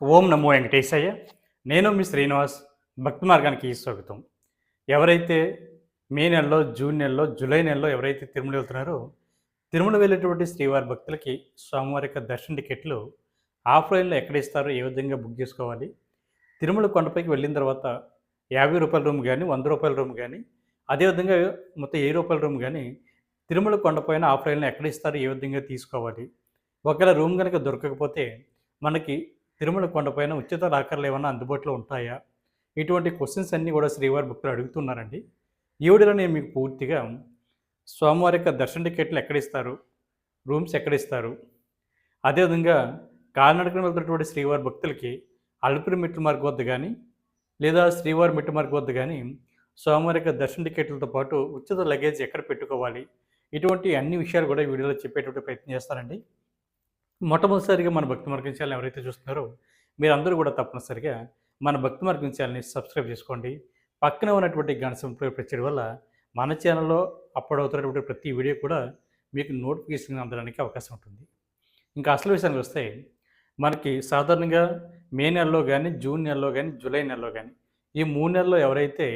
ఓం నమో వెంకటేశయ్య. నేను మీ శ్రీనివాస్. భక్తి మార్గానికి స్వాగతం. ఎవరైతే మే నెలలో జూన్ నెలలో జూలై నెలలో ఎవరైతే తిరుమల వెళ్తున్నారో తిరుమల వెళ్ళేటువంటి శ్రీవారి భక్తులకి స్వామివారి యొక్క దర్శన టికెట్లు ఆఫ్లైన్లో ఎక్కడ ఇస్తారో ఏ విధంగా బుక్ చేసుకోవాలి తిరుమల కొండపైకి వెళ్ళిన తర్వాత యాభై రూపాయల రూమ్ కానీ వంద రూపాయల రూమ్ కానీ అదేవిధంగా మొత్తం ఏ రూపాయల రూమ్ కానీ తిరుమల కొండపైన ఆఫ్లైన్లో ఎక్కడ ఇస్తారో ఏ విధంగా తీసుకోవాలి ఒకవేళ రూమ్ కనుక దొరకకపోతే మనకి తిరుమల కొండపైన ఉచిత లాకర్లు ఏమైనా అందుబాటులో ఉంటాయా? ఇటువంటి క్వశ్చన్స్ అన్నీ కూడా శ్రీవారి భక్తులు అడుగుతున్నారండి. ఈ వీడియోలో నేను మీకు పూర్తిగా స్వామివారి యొక్క దర్శన టికెట్లు ఎక్కడ ఇస్తారు రూమ్స్ ఎక్కడ ఇస్తారు అదేవిధంగా కాలినడకన వెళ్తున్నటువంటి శ్రీవారి భక్తులకి అల్పిరి మెట్ల మార్గం వద్ద కానీ లేదా శ్రీవారి మెట్ల మార్గం వద్ద కానీ స్వామివారి యొక్క దర్శన టికెట్లతో పాటు ఉచిత లగేజ్ ఎక్కడ పెట్టుకోవాలి? ఇటువంటి అన్ని విషయాలు కూడా వీడియోలో చెప్పేటువంటి ప్రయత్నం చేస్తానండి. మొట్టమొదటిసారిగా మన భక్తి మార్గం ఛానల్ ఎవరైతే చూస్తున్నారో మీరందరూ కూడా తప్పనిసరిగా మన భక్తి మార్గం ఛానల్ని సబ్స్క్రైబ్ చేసుకోండి. పక్కన ఉన్నటువంటి గణ సంప్రదాయ ప్రచారం వల్ల మన ఛానల్లో అప్లోడ్ అవుతున్నటువంటి ప్రతి వీడియో కూడా మీకు నోటిఫికేషన్ అందడానికి అవకాశం ఉంటుంది. ఇంకా అసలు విషయానికి వస్తే మనకి సాధారణంగా మే నెలలో కానీ జూన్ నెలలో కానీ జూలై నెలలో కానీ ఈ మూడు నెలల్లో ఎవరైతే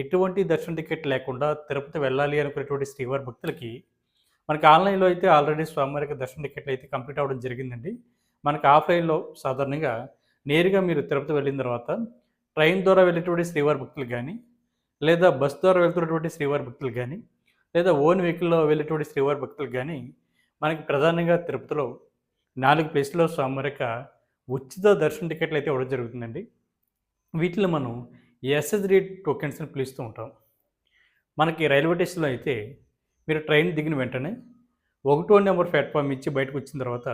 ఎటువంటి దర్శన టికెట్ లేకుండా తిరుపతి వెళ్ళాలి అనుకునేటువంటి శ్రీవారి భక్తులకి మనకి ఆన్లైన్లో అయితే ఆల్రెడీ స్వామివారికి దర్శన టికెట్లు అయితే కంప్లీట్ అవ్వడం జరిగిందండి. మనకి ఆఫ్లైన్లో సాధారణంగా నేరుగా మీరు తిరుపతి వెళ్ళిన తర్వాత ట్రైన్ ద్వారా వెళ్ళేటువంటి శ్రీవారి భక్తులు కానీ లేదా బస్ ద్వారా వెళ్తున్నటువంటి శ్రీవారి భక్తులు కానీ లేదా ఓన్ వెహికల్లో వెళ్ళేటువంటి శ్రీవారి భక్తులు కానీ మనకి ప్రధానంగా తిరుపతిలో నాలుగు ప్లేస్లో స్వామివారిక ఉచిత దర్శన టికెట్లు అయితే ఇవ్వడం జరుగుతుందండి. వీటిలో మనం ఎస్ఎస్డి టోకెన్స్ టోకెన్స్ని పిలుస్తూ ఉంటాం. మనకి రైల్వే స్టేషన్లో అయితే మీరు ట్రైన్ దిగిన వెంటనే ఒకటో నెంబర్ ప్లాట్ఫామ్ ఇచ్చి బయటకు వచ్చిన తర్వాత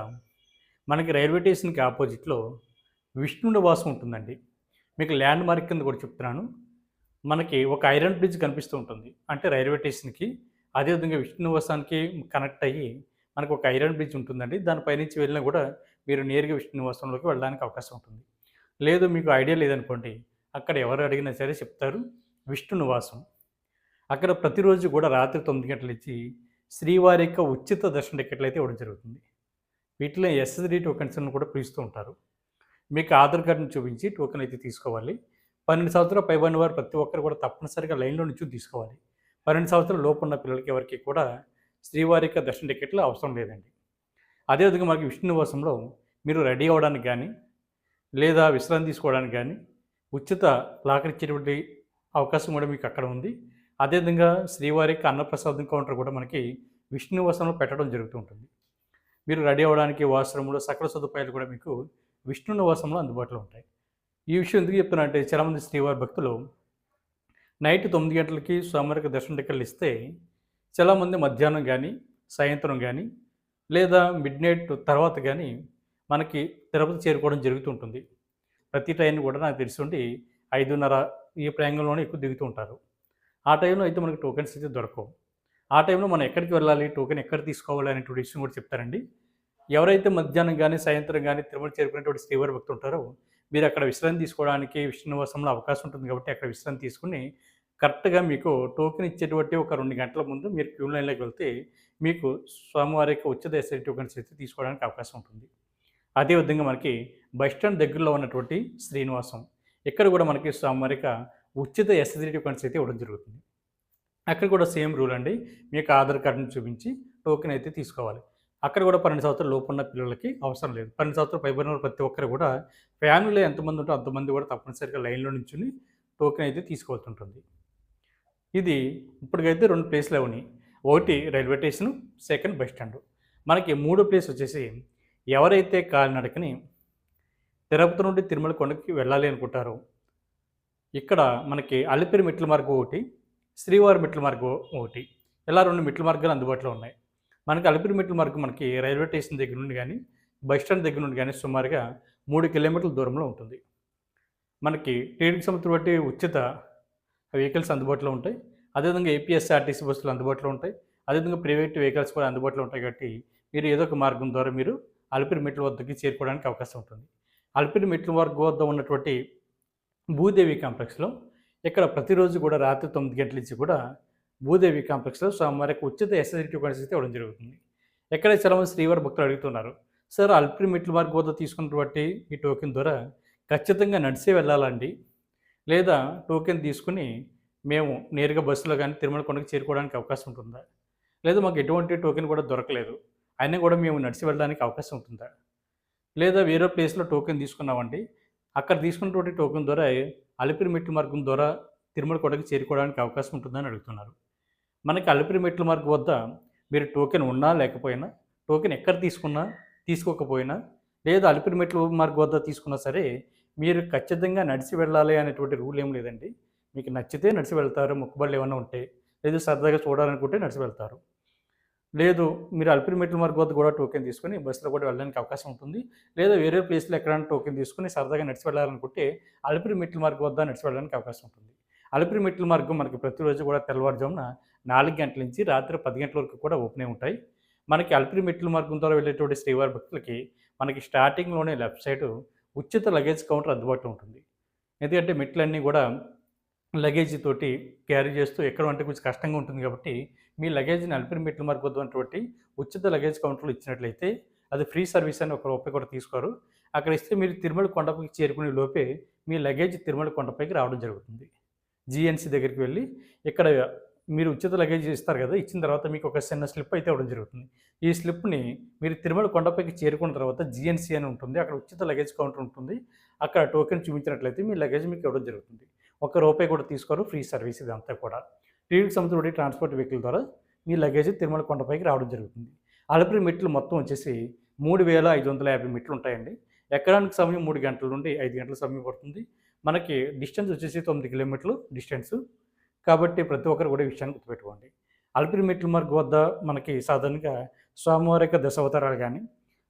మనకి రైల్వే స్టేషన్కి ఆపోజిట్లో విష్ణు నివాసం ఉంటుందండి. మీకు ల్యాండ్ మార్క్ కింద కూడా చెప్తున్నాను. మనకి ఒక ఐరన్ బ్రిడ్జ్ కనిపిస్తూ ఉంటుంది. అంటే రైల్వే స్టేషన్కి అదేవిధంగా విష్ణు నివాసానికి కనెక్ట్ అయ్యి మనకు ఒక ఐరన్ బ్రిడ్జ్ ఉంటుందండి. దానిపైనుంచి వెళ్ళినా కూడా మీరు నేరుగా విష్ణు నివాసంలోకి వెళ్ళడానికి అవకాశం ఉంటుంది. లేదు మీకు ఐడియా లేదనుకోండి అక్కడ ఎవరు అడిగినా సరే చెప్తారు విష్ణు నివాసం అక్కడ ప్రతిరోజు కూడా రాత్రి తొమ్మిది గంటలు ఇచ్చి శ్రీవారి యొక్క ఉచిత దర్శన టికెట్లు అయితే ఇవ్వడం జరుగుతుంది. వీటిలో ఎస్ఎస్డి టోకెన్స్ కూడా పిలుస్తూ ఉంటారు. మీకు ఆధార్ కార్డుని చూపించి టోకెన్ అయితే తీసుకోవాలి. పన్నెండు సంవత్సరాలు పైబడిన వారు ప్రతి ఒక్కరు కూడా తప్పనిసరిగా లైన్లో నుంచి తీసుకోవాలి. పన్నెండు సంవత్సరాల లోపు ఉన్న పిల్లలకి ఎవరికి కూడా శ్రీవారి యొక్క దర్శన టికెట్లు అవసరం లేదండి. అదేవిధంగా మనకి విష్ణు నివాసంలో మీరు రెడీ అవ్వడానికి కానీ లేదా విశ్రాంతి తీసుకోవడానికి కానీ ఉచిత లాకర్ ఇచ్చేటువంటి అవకాశం కూడా మీకు అక్కడ ఉంది. అదేవిధంగా శ్రీవారికి అన్నప్రసాదం కౌంటర్ కూడా మనకి విష్ణు నివాసంలో పెట్టడం జరుగుతూ ఉంటుంది. మీరు రెడీ అవ్వడానికి వాశ్రమంలో సకల సదుపాయాలు కూడా మీకు విష్ణు నివాసంలో అందుబాటులో ఉంటాయి. ఈ విషయం ఎందుకు చెప్తున్నా అంటే చాలామంది శ్రీవారి భక్తులు నైట్ తొమ్మిది గంటలకి స్వామివారికి దర్శన టికెట్లు ఇస్తే చాలామంది మధ్యాహ్నం కానీ సాయంత్రం కానీ లేదా మిడ్ నైట్ తర్వాత కానీ మనకి తిరుపతి చేరుకోవడం జరుగుతుంటుంది ప్రతి ట్రైన్ కూడా నాకు తెలిసి ఉండి ఐదున్నర ఈ ప్రయాంగంలోనే ఎక్కువ దిగుతూ ఉంటారు. ఆ టైంలో అయితే మనకి టోకెన్స్ అయితే దొరకవు. ఆ టైంలో మనం ఎక్కడికి వెళ్ళాలి? టోకెన్ ఎక్కడ తీసుకోవాలి? అనేటువంటి విషయం కూడా చెప్తారండి. ఎవరైతే మధ్యాహ్నం కానీ సాయంత్రం కానీ తిరుమల చేరుకునేటువంటి శ్రీవారి భక్తులు ఉంటారో మీరు అక్కడ విశ్రాంతి తీసుకోవడానికి విష్ణువాసంలో అవకాశం ఉంటుంది కాబట్టి అక్కడ విశ్రాంతి తీసుకుని కరెక్ట్గా మీకు టోకెన్ ఇచ్చేటువంటి ఒక రెండు గంటల ముందు మీరు క్యూ లైన్లోకి వెళ్తే మీకు స్వామివారి యొక్క ఉచిత ఎస్ఐ టోకెన్స్ అయితే తీసుకోవడానికి అవకాశం ఉంటుంది. అదేవిధంగా మనకి బస్ స్టాండ్ దగ్గరలో ఉన్నటువంటి శ్రీనివాసం. ఇక్కడ కూడా మనకి స్వామివారి యొక్క ఉచిత ఎస్ఎస్డిటీ టోకెన్స్ అయితే ఇవ్వడం జరుగుతుంది. అక్కడ కూడా సేమ్ రూల్ అండి. మీకు ఆధార్ కార్డుని చూపించి టోకెన్ అయితే తీసుకోవాలి. అక్కడ కూడా పన్నెండు సంవత్సరాల లోపు ఉన్న పిల్లలకి అవసరం లేదు. పన్నెండు సంవత్సరాలు పైబడిన ప్రతి ఒక్కరు కూడా ఫ్యామిలీలో ఎంతమంది ఉంటే అంతమంది కూడా తప్పనిసరిగా లైన్లో నుంచుని టోకెన్ అయితే తీసుకోవాల్సి ఇది ఇప్పటికైతే రెండు ప్లేస్లు ఉన్నాయి. ఒకటి railway station second bus stand మనకి మూడో ప్లేస్ వచ్చేసి ఎవరైతే కాలినడకని తిరుపతి నుండి తిరుమల కొండకి వెళ్ళాలి అనుకుంటారో ఇక్కడ మనకి అలిపిరి మెట్ల మార్గం ఒకటి శ్రీవారి మెట్ల మార్గం ఒకటి. ఇలా రెండు మెట్ల మార్గాలు అందుబాటులో ఉన్నాయి. మనకి అలిపిరి మెట్ల మార్గం మనకి రైల్వే స్టేషన్ దగ్గర నుండి కానీ బస్ స్టాండ్ దగ్గర నుండి కానీ సుమారుగా మూడు కిలోమీటర్ల దూరంలో ఉంటుంది. మనకి టీడీకి సంబంధించిన బట్టి ఉచిత వెహికల్స్ అందుబాటులో ఉంటాయి. అదేవిధంగా ఏపీఎస్ఆర్టీసీ బస్సులు అందుబాటులో ఉంటాయి. అదేవిధంగా ప్రైవేట్ వెహికల్స్ కూడా అందుబాటులో ఉంటాయి కాబట్టి మీరు ఏదో ఒక మార్గం ద్వారా మీరు అలిపిరి మెట్ల వద్దకి చేరుకోవడానికి అవకాశం ఉంటుంది. అలిపిరి మెట్ల వర్గం వద్ద ఉన్నటువంటి భూదేవి కాంప్లెక్స్లో ఇక్కడ ప్రతిరోజు కూడా రాత్రి తొమ్మిది గంటల నుంచి కూడా భూదేవి కాంప్లెక్స్లో స్వామివారికి ఉచిత ఎస్ఎస్డి టోకెన్స్ ఇవ్వడం జరుగుతుంది. ఎక్కడ చాలామంది శ్రీవారి భక్తులు అడుగుతున్నారు సార్ అల్పిరి మెట్ల వద్ద తీసుకున్నటువంటి ఈ టోకెన్ ద్వారా ఖచ్చితంగా నడిచే వెళ్ళాలండి లేదా టోకెన్ తీసుకుని మేము నేరుగా బస్సులో కానీ తిరుమల కొండకు చేరుకోవడానికి అవకాశం ఉంటుందా? లేదా మాకు ఎటువంటి టోకెన్ కూడా దొరకలేదు అయినా కూడా మేము నడిచి వెళ్ళడానికి అవకాశం ఉంటుందా? లేదా వేరే ప్లేస్లో టోకెన్ తీసుకున్నామండి అక్కడ తీసుకున్నటువంటి టోకెన్ ద్వారా అలిపిరి మెట్ల మార్గం ద్వారా తిరుమల కోటకి చేరుకోవడానికి అవకాశం ఉంటుందని అడుగుతున్నారు. మనకి అలిపిరి మెట్ల మార్గం వద్ద మీరు టోకెన్ ఉన్నా లేకపోయినా టోకెన్ ఎక్కడ తీసుకున్నా తీసుకోకపోయినా లేదా అలిపిరి మెట్ల మార్గం వద్ద తీసుకున్నా సరే మీరు ఖచ్చితంగా నడిచి వెళ్ళాలి అనేటువంటి రూల్ ఏం లేదండి. మీకు నచ్చితే నడిచి వెళ్తారు మొక్కుబళ్ళు ఏమైనా ఉంటే లేదు సరదాగా చూడాలనుకుంటే నడిచి వెళ్తారు. లేదు మీరు అల్పిరిమెట్ల మార్గం వద్ద కూడా టోకెన్ తీసుకొని బస్సులో కూడా వెళ్ళడానికి అవకాశం ఉంటుంది. లేదా వేరే ప్లేస్లో ఎక్కడైనా టోకెన్ తీసుకుని సరదాగా నడిచి వెళ్ళాలనుకుంటే అల్పిరిమెట్ల మార్గం వద్ద నడిచి వెళ్ళడానికి అవకాశం ఉంటుంది. అల్పిరిమెట్ల మార్గం మనకి ప్రతిరోజు కూడా తెల్లవారుజామున నాలుగు గంటల నుంచి రాత్రి పది గంటల వరకు కూడా ఓపెన్ అయి ఉంటాయి. మనకి అల్పిరిమెట్ల మార్గం ద్వారా వెళ్ళేటువంటి శ్రీవారి భక్తులకి మనకి స్టార్టింగ్లోనే లెఫ్ట్ సైడ్ ఉచిత లగేజ్ కౌంటర్ అందుబాటులో ఉంటుంది. ఎందుకంటే మెట్లన్నీ కూడా లగేజ్ తోటి క్యారీ చేస్తూ ఎక్కడ అంటే కొంచెం కష్టంగా ఉంటుంది కాబట్టి మీ లగేజ్ని అలిపిరి మెట్ల మార్గం వద్ద ఉచిత లగేజ్ కౌంటర్లు ఇచ్చినట్లయితే అది ఫ్రీ సర్వీస్ అని ఒక రూపాయి కూడా తీసుకోరు. అక్కడ ఇస్తే మీరు తిరుమల కొండపైకి చేరుకునే లోపే మీ లగేజ్ తిరుమల కొండపైకి రావడం జరుగుతుంది. జిఎన్సీ దగ్గరికి వెళ్ళి ఇక్కడ మీరు ఉచిత లగేజ్ ఇస్తారు కదా ఇచ్చిన తర్వాత మీకు ఒక చిన్న స్లిప్ అయితే ఇవ్వడం జరుగుతుంది. ఈ స్లిప్ని మీరు తిరుమల కొండపైకి చేరుకున్న తర్వాత జిఎన్సీ అని ఉంటుంది. అక్కడ ఉచిత లగేజ్ కౌంటర్ ఉంటుంది. అక్కడ టోకెన్ చూపించినట్లయితే మీ లగేజ్ మీకు ఇవ్వడం జరుగుతుంది. ఒక రూపాయి కూడా తీసుకోరు ఫ్రీ సర్వీస్ ఇదంతా కూడా. టీవీ సంబంధించిన ట్రాన్స్పోర్ట్ వెహికల్ ద్వారా మీ లగేజ్ తిరుమల కొండపైకి రావడం జరుగుతుంది. అలపిరి మెట్లు మొత్తం వచ్చేసి మూడు వేల ఐదు వందల యాభై మెట్లు ఉంటాయండి. ఎక్కడానికి సమయం మూడు గంటల నుండి ఐదు గంటల సమయం పడుతుంది. మనకి డిస్టెన్స్ వచ్చేసి తొమ్మిది కిలోమీటర్లు డిస్టెన్స్. కాబట్టి ప్రతి ఒక్కరు కూడా విషయాన్ని గుర్తుపెట్టుకోండి. అల్పిరి మెట్ల మార్గం వద్ద మనకి సాధారణంగా స్వామివారిక దశావతారాలు కానీ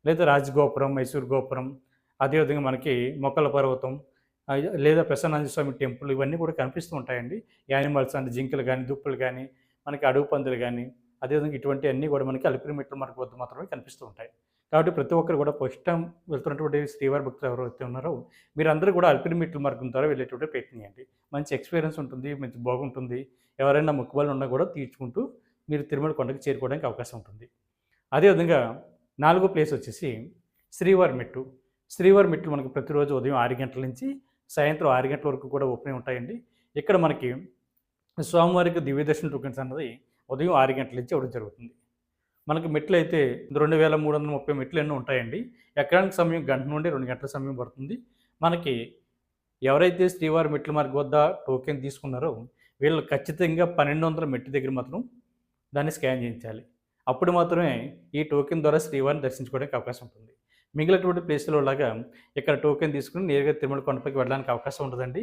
లేదా రాజగోపురం మైసూర్ గోపురం అదేవిధంగా మనకి మొక్కల పర్వతం లేదా ప్రసన్నాంజ స్వామి టెంపుల్ ఇవన్నీ కూడా కనిపిస్తూ ఉంటాయండి. యానిమల్స్ అంటే జింకలు కానీ దుప్పులు కానీ మనకి అడుగు పందులు కానీ అదేవిధంగా ఇటువంటి అన్నీ కూడా మనకి అలిపిరిమిట్లు మనకు మార్గం వద్ద మాత్రమే కనిపిస్తూ ఉంటాయి. కాబట్టి ప్రతి ఒక్కరు కూడా ఫస్ట్ టైం వెళ్తున్నటువంటి శ్రీవారి భక్తులు ఎవరైతే ఉన్నారో మీరందరూ కూడా అల్పిరిమిట్ల మార్గం ద్వారా వెళ్ళేటువంటి ప్రయత్నం చేయండి. మంచి ఎక్స్పీరియన్స్ ఉంటుంది మంచి బాగుంటుంది. ఎవరైనా మొక్కుబళ్ళు ఉన్నా కూడా తీర్చుకుంటూ మీరు తిరుమల కొండకు చేరుకోవడానికి అవకాశం ఉంటుంది. అదేవిధంగా నాలుగో ప్లేస్ వచ్చేసి శ్రీవారి మెట్టు. శ్రీవారి మెట్లు మనకు ప్రతిరోజు ఉదయం ఆరు గంటల నుంచి సాయంత్రం ఆరు గంటల వరకు కూడా ఓపెన్ ఉంటాయండి. ఇక్కడ మనకి స్వామివారికి దివ్యదర్శన టోకెన్స్ అన్నది ఉదయం ఆరు గంటల నుంచి ఇవ్వడం జరుగుతుంది. మనకి మెట్లు అయితే రెండు వేల మూడు వందల ముప్పై మెట్లు ఎన్నో ఉంటాయండి. ఎక్కడానికి సమయం గంట నుండి రెండు గంటల సమయం పడుతుంది. మనకి ఎవరైతే శ్రీవారి మెట్ల మార్గం వద్ద టోకెన్ తీసుకున్నారో వీళ్ళు ఖచ్చితంగా పన్నెండు వందల మెట్టు దగ్గర మాత్రం దాన్ని స్కాన్ చేయించాలి. అప్పుడు మాత్రమే ఈ టోకెన్ ద్వారా శ్రీవారిని దర్శించుకోవడానికి అవకాశం ఉంటుంది. మిగిలినటువంటి ప్లేస్లో లాగా ఇక్కడ టోకెన్ తీసుకుని నేరుగా తిరుమల కొండపైకి వెళ్ళడానికి అవకాశం ఉంటుందండి.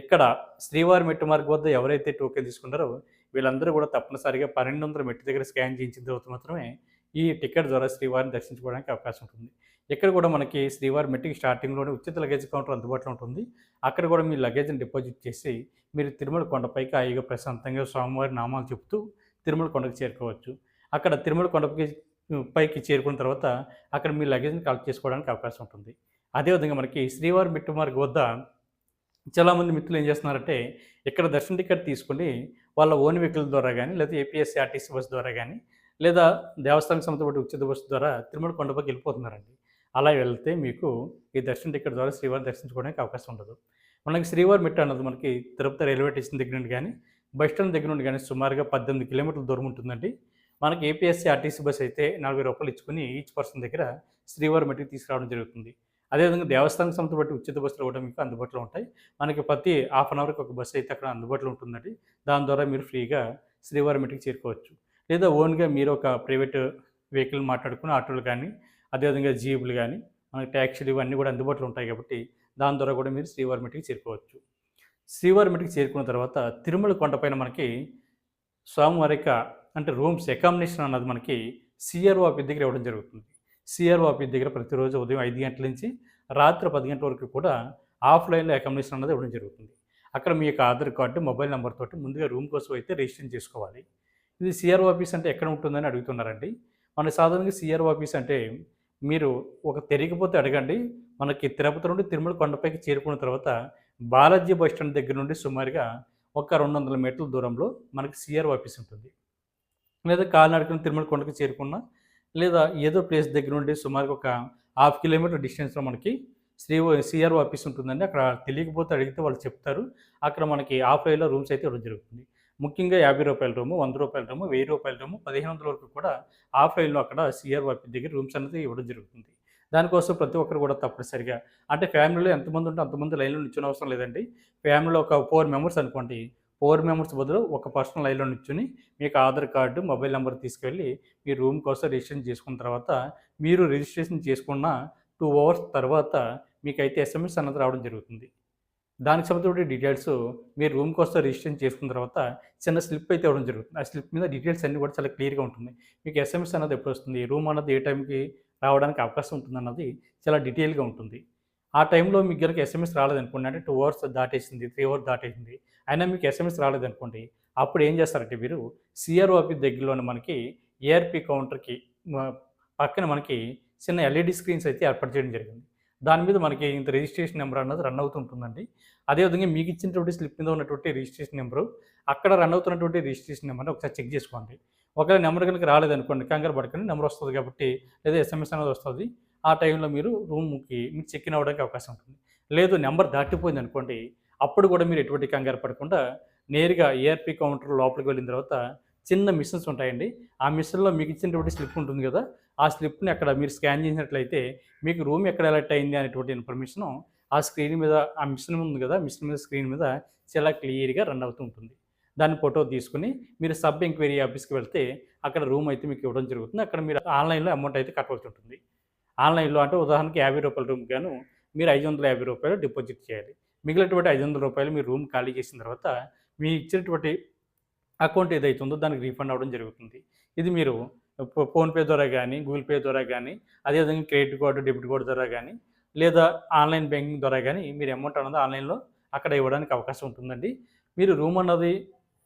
ఇక్కడ శ్రీవారి మెట్టు మార్గం వద్ద ఎవరైతే టోకెన్ తీసుకున్నారో వీళ్ళందరూ కూడా తప్పనిసరిగా పన్నెండు వందల మెట్టు దగ్గర స్కాన్ చేయించిన తర్వాత మాత్రమే ఈ టికెట్ ద్వారా శ్రీవారిని దర్శించుకోవడానికి అవకాశం ఉంటుంది. ఇక్కడ కూడా మనకి శ్రీవారి మెట్టికి స్టార్టింగ్లోనే ఉచిత లగేజ్ కౌంటర్ అందుబాటులో ఉంటుంది. అక్కడ కూడా మీ లగేజ్ని డిపాజిట్ చేసి మీరు తిరుమల కొండపైకి హాయిగా ప్రశాంతంగా స్వామివారి నామాలు చెప్తూ తిరుమల కొండకు చేరుకోవచ్చు. అక్కడ తిరుమల కొండపైకి పైకి చేరుకున్న తర్వాత అక్కడ మీ లగేజ్ని కలెక్ట్ చేసుకోవడానికి అవకాశం ఉంటుంది. అదేవిధంగా మనకి శ్రీవారి మిట్టు మార్గం వద్ద చాలామంది మిత్రులు ఏం చేస్తున్నారంటే ఇక్కడ దర్శన టికెట్ తీసుకుని వాళ్ళ ఓన్ వెహికల్ ద్వారా కానీ లేదా ఏపీఎస్సీ ఆర్టీసీ బస్ ద్వారా కానీ లేదా దేవస్థానం సంబంధపడి ఉచిత బస్సు ద్వారా తిరుమల కొండపైకి వెళ్ళిపోతున్నారండి. అలా వెళ్తే మీకు ఈ దర్శన టికెట్ ద్వారా శ్రీవారిని దర్శించుకోవడానికి అవకాశం ఉండదు. మనకి శ్రీవారి మెట్టు అన్నది మనకి తిరుపతి రైల్వే స్టేషన్ దగ్గర నుండి కానీ బస్ స్టాండ్ దగ్గర నుండి కానీ సుమారుగా పద్దెనిమిది కిలోమీటర్ల దూరం ఉంటుందండి. మనకి ఏపీఎస్సీ ఆర్టీసీ బస్ అయితే నలభై రూపాయలు ఇచ్చుకొని ఈచ్ పర్సన్ దగ్గర శ్రీవారి మట్టికి తీసుకురావడం జరుగుతుంది. అదేవిధంగా దేవస్థానం సంస్థ బట్టి ఉచిత బస్సులు కూడా మీకు అందుబాటులో ఉంటాయి. మనకి ప్రతి హాఫ్ అన్ అవర్కి ఒక బస్సు అయితే అక్కడ అందుబాటులో ఉంటుందండి. దాని ద్వారా మీరు ఫ్రీగా శ్రీవారి మట్టికి చేరుకోవచ్చు. లేదా ఓన్గా మీరు ఒక ప్రైవేట్ వెహికల్ మాట్లాడుకుని ఆటోలు కానీ అదేవిధంగా జీబులు కానీ మనకి ట్యాక్సీలు ఇవన్నీ కూడా అందుబాటులో ఉంటాయి కాబట్టి దాని ద్వారా కూడా మీరు శ్రీవారి మట్టికి చేరుకోవచ్చు. శ్రీవారి మట్టికి చేరుకున్న తర్వాత తిరుమల కొండపైన మనకి స్వామివారి అంటే రూమ్స్ అకామిడేషన్ అన్నది మనకి సిఆర్ఓ ఆఫీస్ దగ్గర ఇవ్వడం జరుగుతుంది. సిఆర్ఓ ఆఫీస్ దగ్గర ప్రతిరోజు ఉదయం ఐదు గంటల నుంచి రాత్రి పది గంటల వరకు కూడా ఆఫ్లైన్లో అకామిడేషన్ అన్నది ఇవ్వడం జరుగుతుంది. అక్కడ మీ యొక్క ఆధార్ కార్డు మొబైల్ నెంబర్ తోటి ముందుగా రూమ్ కోసం అయితే రిజిస్ట్రేషన్ చేసుకోవాలి. ఇది సిఆర్ఓ ఆఫీస్ అంటే ఎక్కడ ఉంటుందని అడుగుతున్నారండి. మన సాధారణంగా సిఆర్ఓ ఆఫీస్ అంటే మీరు ఒక తెలియకపోతే అడగండి. మనకి తిరుపతి నుండి తిరుమల కొండపైకి చేరుకున్న తర్వాత బాలాజీ బస్ స్టాండ్ దగ్గర నుండి సుమారుగా ఒక రెండు వందల మీటర్ల దూరంలో మనకి సిఆర్ఓ ఆఫీస్ ఉంటుంది. లేదా కాలినడకన తిరుమల కొండకు చేరుకున్న లేదా ఏదో ప్లేస్ దగ్గర నుండి సుమారుగా ఒక హాఫ్ కిలోమీటర్ డిస్టెన్స్లో మనకి శ్రీ సిఆర్ఓ ఆఫీస్ ఉంటుందండి. అక్కడ తెలియకపోతే అడిగితే వాళ్ళు చెప్తారు. అక్కడ మనకి హాఫ్ వేలో రూమ్స్ అయితే ఇవ్వడం జరుగుతుంది. ముఖ్యంగా యాభై రూపాయల రూము వంద రూపాయల రూము వెయ్యి రూపాయల రూము పదిహేను వందల వరకు కూడా హాఫ్ వేలో అక్కడ సిఆర్ఓ ఆఫీస్ దగ్గర రూమ్స్ అనేది ఇవ్వడం జరుగుతుంది. దానికోసం ప్రతి ఒక్కరు కూడా తప్పనిసరిగా అంటే ఫ్యామిలీలో ఎంతమంది ఉంటే అంతమంది లైన్లో నిల్చొని అవసరం లేదండి. ఫ్యామిలీలో ఒక ఫోర్ మెంబర్స్ అనుకోండి ఫోర్ మెంబర్స్ బదులు ఒక పర్సనల్ లైన్లో నుంచుని మీకు ఆధార్ కార్డు మొబైల్ నెంబర్ తీసుకెళ్ళి మీ రూమ్ కోసం రిజిస్ట్రేషన్ చేసుకున్న తర్వాత మీరు రిజిస్ట్రేషన్ చేసుకున్న టూ అవర్స్ తర్వాత మీకైతే ఎస్ఎంఎస్ అన్నది రావడం జరుగుతుంది. దానికి సంబంధించిన డీటెయిల్స్ మీరు రూమ్ కోసం రిజిస్ట్రేషన్ చేసుకున్న తర్వాత చిన్న స్లిప్ అయితే ఇవ్వడం జరుగుతుంది. ఆ స్లిప్ మీద డీటెయిల్స్ అన్నీ కూడా చాలా క్లియర్గా ఉంటుంది. మీకు ఎస్ఎంఎస్ అన్నది ఎప్పుడు వస్తుంది? రూమ్ అన్నది ఏ టైంకి రావడానికి అవకాశం ఉంటుంది అన్నది చాలా డీటెయిల్గా ఉంటుంది. ఆ టైంలో మీకు కనుక ఎస్ఎంఎస్ రాలేదనుకోండి అంటే టూ అవర్స్ దాటేసింది త్రీ అవర్స్ దాటేసింది అయినా మీకు ఎస్ఎంఎస్ రాలేదనుకోండి అప్పుడు ఏం చేస్తారంటే మీరు సిఆర్ఓ ఆఫీస్ దగ్గరలోనే మనకి ఏఆర్పి కౌంటర్కి పక్కన మనకి చిన్న ఎల్ఈడి స్క్రీన్స్ అయితే ఏర్పాటు చేయడం జరిగింది. దాని మీద మనకి ఇంత రిజిస్ట్రేషన్ నెంబర్ అన్నది రన్ అవుతుంటుందండి అదేవిధంగా మీకు ఇచ్చినటువంటి స్లిప్ మీద ఉన్నటువంటి రిజిస్ట్రేషన్ నెంబరు అక్కడ రన్ అవుతున్నటువంటి రిజిస్ట్రేషన్ నెంబర్ని ఒకసారి చెక్ చేసుకోండి. ఒకవేళ నెంబర్ కనుక రాలేదనుకోండి కంగారు పడకండి నెంబర్ వస్తుంది కాబట్టి లేదా ఎస్ఎంఎస్ అనేది వస్తుంది ఆ టైంలో మీరు రూమ్కి మీకు చెక్ ఇన్ అవ్వడానికి అవకాశం ఉంటుంది. లేదు నెంబర్ దాటిపోయింది అనుకోండి అప్పుడు కూడా మీరు ఎటువంటి కంగారు పడకుండా నేరుగా ఏఆర్పి కౌంటర్ లోపలికి వెళ్ళిన తర్వాత చిన్న మిషన్స్ ఉంటాయండి. ఆ మిషన్లో మీకు ఇచ్చినటువంటి స్లిప్ ఉంటుంది కదా ఆ స్లిప్ని అక్కడ మీరు స్కాన్ చేసినట్లయితే మీకు రూమ్ ఎక్కడ ఎలర్ట్ అయింది అనేటువంటి ఇన్ఫర్మేషన్ ఆ స్క్రీన్ మీద ఆ మిషన్ ఉంది కదా మిషన్ మీద స్క్రీన్ మీద చాలా క్లియర్గా రన్ అవుతూ ఉంటుంది. దాన్ని ఫోటో తీసుకుని మీరు సబ్ ఎంక్వైరీ ఆఫీస్కి వెళ్తే అక్కడ రూమ్ అయితే మీకు ఇవ్వడం జరుగుతుంది. అక్కడ మీరు ఆన్లైన్లో అమౌంట్ అయితే కట్టవలసి ఉంటుంది. ఆన్లైన్లో అంటే ఉదాహరణకి యాభై రూపాయల రూమ్ గాను మీరు ఐదు వందల యాభై రూపాయలు డిపాజిట్ చేయాలి. మిగిలినటువంటి ఐదు వందల రూపాయలు మీరు రూమ్ ఖాళీ చేసిన తర్వాత మీ ఇచ్చినటువంటి అకౌంట్ ఏదైతే ఉందో దానికి రీఫండ్ అవ్వడం జరుగుతుంది. ఇది మీరు ఫోన్పే ద్వారా కానీ గూగుల్ పే ద్వారా కానీ అదేవిధంగా క్రెడిట్ కార్డు డెబిట్ కార్డు ద్వారా కానీ లేదా ఆన్లైన్ బ్యాంకింగ్ ద్వారా కానీ మీరు అమౌంట్ అన్నది ఆన్లైన్లో అక్కడ ఇవ్వడానికి అవకాశం ఉంటుందండి. మీరు రూమ్ అన్నది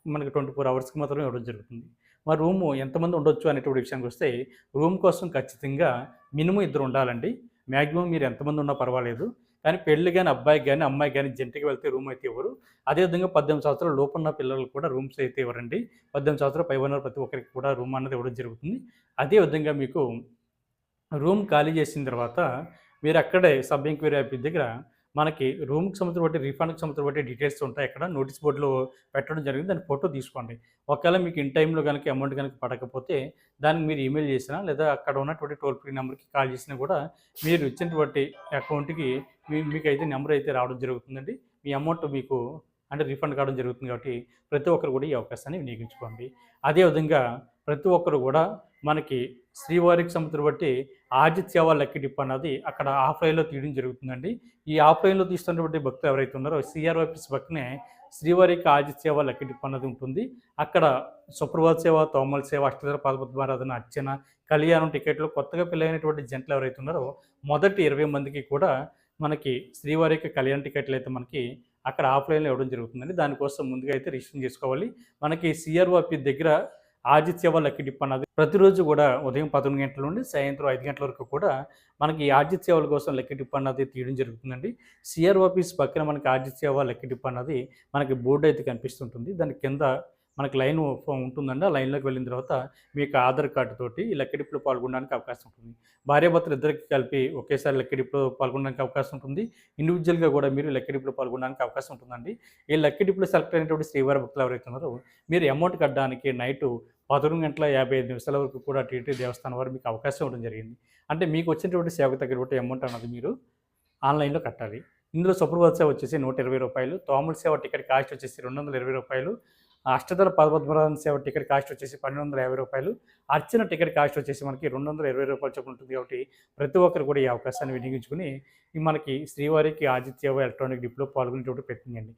మనకి ట్వంటీ ఫోర్ అవర్స్కి మాత్రమే ఇవ్వడం జరుగుతుంది. మరి రూము ఎంతమంది ఉండొచ్చు అనేటువంటి విషయానికి వస్తే రూమ్ కోసం ఖచ్చితంగా మినిమం ఇద్దరు ఉండాలండి. మ్యాక్సిమం మీరు ఎంతమంది ఉన్నా పర్వాలేదు. కానీ పెళ్ళి కానీ అబ్బాయికి కానీ అమ్మాయి కానీ జంటకి వెళ్తే రూమ్ అయితే ఇవ్వరు. అదేవిధంగా పద్దెనిమిది సంవత్సరాల లోపున్న పిల్లలు కూడా రూమ్స్ అయితే ఇవ్వరండి. పద్దెనిమిది సంవత్సరాలు పైబడిన ప్రతి ఒక్కరికి కూడా రూమ్ అన్నది ఇవ్వడం జరుగుతుంది. అదేవిధంగా మీకు రూమ్ ఖాళీ చేసిన తర్వాత మీరు అక్కడే సబ్ ఎంక్వైరీ ఆఫీస్ దగ్గర మనకి రూమ్కి సంబంధించిన బట్టి రీఫండ్కి సంబంధించిన బట్టి డీటెయిల్స్ ఉంటాయి. అక్కడ నోటీస్ బోర్డులో పెట్టడం జరిగింది. దాని ఫోటో తీసుకోండి. ఒకవేళ మీకు ఇన్ టైంలో కనుక అమౌంట్ కనుక పడకపోతే దానికి మీరు ఈమెయిల్ చేసినా లేదా అక్కడ ఉన్నటువంటి టోల్ ఫ్రీ నెంబర్కి కాల్ చేసినా కూడా మీరు ఇచ్చినటువంటి అకౌంట్కి మీ మీకు అయితే నెంబర్ అయితే రావడం జరుగుతుందండి. మీ అమౌంట్ మీకు అంటే రీఫండ్ కావడం జరుగుతుంది కాబట్టి ప్రతి ఒక్కరు కూడా ఈ అవకాశాన్ని వినియోగించుకోండి. అదేవిధంగా ప్రతి ఒక్కరు కూడా మనకి శ్రీవారికి సముద్రం బట్టి ఆదిత్యవ లక్కీ డిప్ అన్నది అక్కడ ఆఫ్లైన్లో తీయడం జరుగుతుందండి. ఈ ఆఫ్లైన్లో తీస్తున్నటువంటి భక్తులు ఎవరైతే ఉన్నారో సిఆర్ పక్కనే శ్రీవారికి ఆదిత్యవ లక్కీ డిప్ అన్నది ఉంటుంది. అక్కడ సుప్రభాత్ సేవ తోమల సేవ అష్టధర పాదపద్మారాధన అర్చన కళ్యాణం టికెట్లు కొత్తగా పెళ్ళైనటువంటి జంటలు ఎవరైతే ఉన్నారో మొదటి ఇరవై మందికి కూడా మనకి శ్రీవారికి కళ్యాణ టికెట్లు అయితే మనకి అక్కడ ఆఫ్లైన్లో ఇవ్వడం జరుగుతుందండి. దానికోసం ముందుగా అయితే రిజిస్ట్రేషన్ చేసుకోవాలి. మనకి సిఆర్ఓపి దగ్గర ఆదిత్యవ లక్కీ డిప్ అన్నది ప్రతిరోజు కూడా ఉదయం పదకొండు గంటల నుండి సాయంత్రం ఐదు గంటల వరకు కూడా మనకి ఈ ఆర్జిత్ కోసం లక్కీ డిప్ అన్నది తీయడం జరుగుతుందండి. సిఆర్ ఆఫీస్ పక్కన మనకి ఆర్జిత్ సేవ లక్కీ డిప్ అన్నది మనకి బోర్డు అయితే కనిపిస్తుంటుంది. దాని కింద మనకి లైన్ ఉంటుందండి. ఆ లైన్లోకి వెళ్ళిన తర్వాత మీకు ఆధార్ కార్డు తోటి ఈ లెక్కడిప్పులో పాల్గొనడానికి అవకాశం ఉంటుంది. భార్యాభర్తలు ఇద్దరికి కలిపి ఒకేసారి లెక్కడిప్పులో పాల్గొనడానికి అవకాశం ఉంటుంది. ఇండివిజువల్గా కూడా మీరు లెక్కడిప్పులో పాల్గొనడానికి అవకాశం ఉంటుందండి. ఈ లెక్కడిప్పులో సెలెక్ట్ అయినటువంటి శ్రీవారి భక్తులు ఎవరైతే ఉన్నారో మీరు అమౌంట్ కట్టడానికి నైట్ పదకొండు గంటల యాభై ఐదు నిమిషాల వరకు కూడా టీటీ దేవస్థానం వారు మీకు అవకాశం ఇవ్వడం జరిగింది. అంటే మీకు వచ్చినటువంటి సేవకు తగ్గినటువంటి అమౌంట్ అన్నది మీరు ఆన్లైన్లో కట్టాలి. ఇందులో సుప్రభాత సేవ వచ్చేసి నూట ఇరవై రూపాయలు. తోముల సేవ టికెట్ కాస్ట్ వచ్చేసి రెండు వందల ఇరవై రూపాయలు. అష్టదళ పద్మనాభం సేవ టికెట్ కాస్ట్ వచ్చేసి పన్నెండు వందల యాభై రూపాయలు. అర్చన టికెట్ కాస్ట్ వచ్చేసి మనకి రెండు వందల ఇరవై రూపాయలు చొప్పున ఉంటుంది కాబట్టి ప్రతి ఒక్కరు కూడా ఈ అవకాశాన్ని వినియోగించుకుని మనకి శ్రీవారికి ఆదిత్య ఎలక్ట్రానిక్ డిప్లో పాల్గొనేటప్పుడు పెట్టిందండి.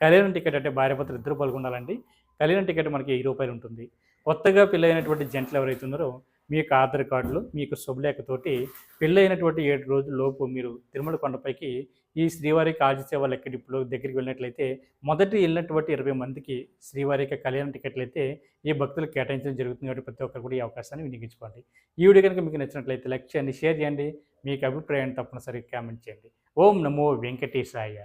కళ్యాణం టికెట్ అంటే భార్యపత్రులు ఇద్దరు పాల్గొనాలండి కళ్యాణం టికెట్ మనకి వెయ్యి రూపాయలు ఉంటుంది. కొత్తగా పెళ్ళైనటువంటి జంటలు ఎవరైతే ఉన్నారో మీ యొక్క ఆధార్ కార్డులు మీ యొక్క శుభలేఖతోటి పెళ్ళైనటువంటి ఏడు రోజుల లోపు మీరు తిరుమల కొండపైకి ఈ శ్రీవారి కాజీసేవ లెక్క ఇప్పుడు దగ్గరికి వెళ్ళినట్లయితే మొదటి వెళ్ళినటువంటి ఇరవై మందికి శ్రీవారి యొక్క కళ్యాణ టికెట్లు అయితే ఈ భక్తులు కేటాయించడం జరుగుతుంది కాబట్టి ప్రతి ఒక్కరు కూడా ఈ అవకాశాన్ని వినియోగించుకోండి. ఈ వీడియో కనుక మీకు నచ్చినట్లయితే లైక్ చేయండి షేర్ చేయండి. మీకు అభిప్రాయాన్ని తప్పనిసరిగా కామెంట్ చేయండి. ఓం నమో వెంకటేశాయ.